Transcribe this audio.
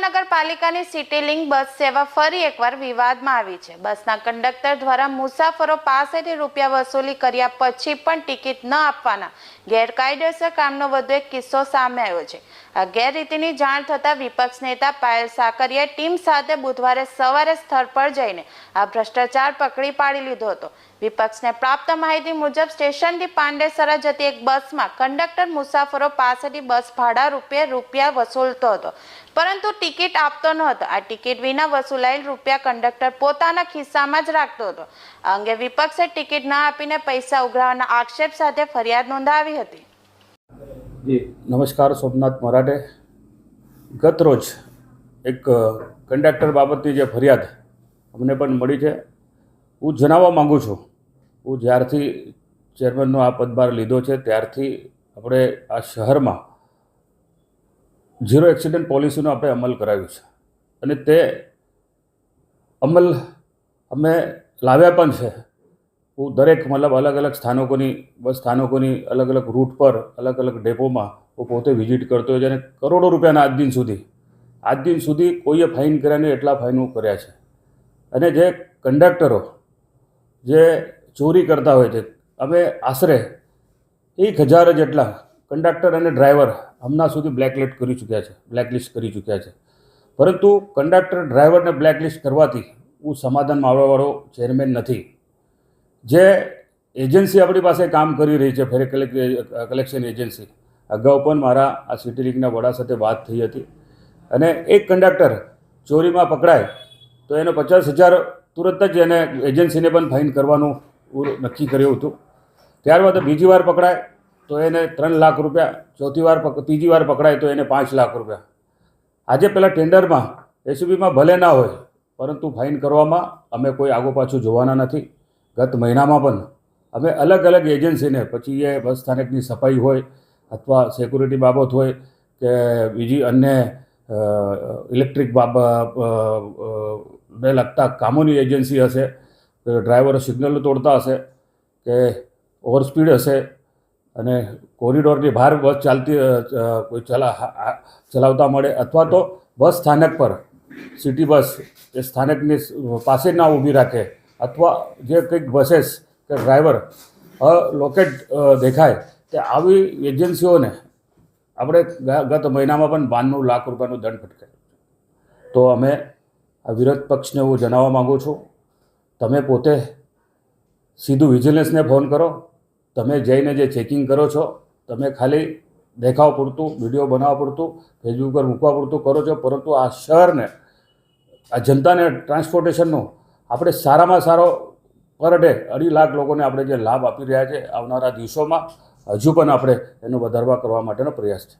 મહાનગરપાલિકાની city bus સેવા ફરી એકવાર વિવાદમાં આવી છે. બસના કંડક્ટર દ્વારા મુસાફરો પાસેથી રૂપિયા વસૂલી કર્યા પછી પણ ટિકિટ ન આપવાના ગેરકાયદેસર કામનો વધુ એક કિસ્સો સામે આવ્યો છે. આ ગેરરીતિની જાણ થતાં વિપક્ષ નેતા પાયલ સાકરિયાએ ટીમ સાથે બુધવારે સવારે સ્થળ પર જઈને આ ભ્રષ્ટાચાર પકડી પાડી લીધો હતો. વિપક્ષને પ્રાપ્ત માહિતી મુજબ સ્ટેશનથી પાંડેસરા જતી એક બસમાં કંડક્ટર મુસાફરો પાસેથી બસ ભાડા રૂપે રૂપિયા વસૂલતો હતો. પરંતુ ટિકિટ આપતો ન હતો. આ ટિકિટ વિના વસૂલાયેલ રૂપિયા કંડક્ટર પોતાના ખિસ્સામાં જ રાખતો હતો. આ અંગે વિપક્ષે ટિકિટ ના આપીને પૈસા ઉઘરાવવાના આક્ષેપ સાથે ફરિયાદ નોંધાવી હતી. નમસ્કાર, સોમનાથ મરાઠે. ગત રોજ એક કંડક્ટર બાબતની જે ફરિયાદ અમને પણ મળી છે. હું જણાવવા માગું છું, હું જ્યારથી ચેરમેનનો આ પદભાર લીધો છે, ત્યારથી આપણે આ શહેરમાં ઝીરો એક્સિડન્ટ પોલિસીનો આપણે અમલ કરાવ્યો છે. અને તે અમલ અમે લાવ્યા પણ છે. હું દરેક મતલબ અલગ અલગ સ્થાનકોની, બસ સ્થાનકોની અલગ અલગ રૂટ પર, અલગ અલગ ડેપોમાં હું પોતે વિઝિટ કરતો હોય છે અને કરોડો રૂપિયાના આજ દિન સુધી, આજ દિન સુધી કોઈએ ફાઇન કર્યા નહીં એટલા ફાઇન હું કર્યા છે. અને જે કંડક્ટરો જે ચોરી કરતા હોય છે, અમે આશરે એક હજાર જેટલા કંડક્ટર અને ડ્રાઈવર હમણાં સુધી બ્લેકલિસ્ટ કરી ચૂક્યા છે, બ્લેકલિસ્ટ કરી ચૂક્યા છે. પરંતુ કંડક્ટર, ડ્રાઈવરને બ્લેકલિસ્ટ કરવાથી હું સમાધાનમાં આવવાવાળો ચેરમેન નથી. જે એજન્સી આપણી પાસે કામ કરી રહી છે, ફેર કલેક્શન એજન્સી, અગાઉ પણ મારા આ સિટી લીગના વડા સાથે વાત થઈ હતી. અને એક કંડક્ટર ચોરીમાં પકડાય, તો એને પચાસ હજાર તુરંત જ એને એજન્સીને પણ ફાઇન કરવાનું નક્કી કર્યું હતું. ત્યારબાદ બીજી વાર પકડાય તો એને ત્રણ લાખ રૂપિયા, ચોથી વાર ત્રીજી વાર પકડાય તો એને પાંચ લાખ રૂપિયા. આજે પેલા ટેન્ડરમાં એસયુબીમાં ભલે ના હોય, પરંતુ ફાઇન કરવામાં અમે કોઈ આગો પાછું જોવાના નથી. ગત મહિનામાં પણ અમે અલગ અલગ એજન્સીને, પછી એ બસ સ્થાનકની સફાઈ હોય અથવા સિક્યુરિટી બાબત હોય કે બીજી અન્ય ઇલેક્ટ્રિક ને લગતા કામોની એજન્સી હશે ડ્રાઈવરો સિગ્નલ તોડતા હશે કે ઓવર સ્પીડ હશે અને કોરિડોરની બહાર બસ ચાલતી કોઈ ચલા ચલાવતા મળે અથવા તો બસ સ્થાનક પર, સિટી બસ એ સ્થાનકની પાસે ના ઊભી રાખે અથવા જે કંઈક બસેસ કે ડ્રાઈવર લોકેટ દેખાય તે આવી એજન્સીઓને આપણે ગત મહિનામાં પણ બાણું લાખ રૂપિયાનું દંડ ફટકાર્યો તો અમે આ વિરોધ પક્ષને હું જણાવવા માગું છું. તમે પોતે સીધું વિજિલન્સને ફોન કરો. તમે જઈને જે ચેકિંગ કરો છો, તમે ખાલી દેખાવ પૂરતું વીડિયો બનાવવા પૂરતું ફેસબુક પર મૂકવા પૂરતું કરો છો, પરંતુ આ શહેરને, આ જનતાને ટ્રાન્સપોર્ટેશનનો આપણે સારામાં સારો પર ડે અઢી લાખ લોકોને આપણે જે લાભ આપી રહ્યા છે આવનારા દિવસોમાં, હજુ પણ આપણે એનો વધારવા કરવા માટેનો પ્રયાસ છે.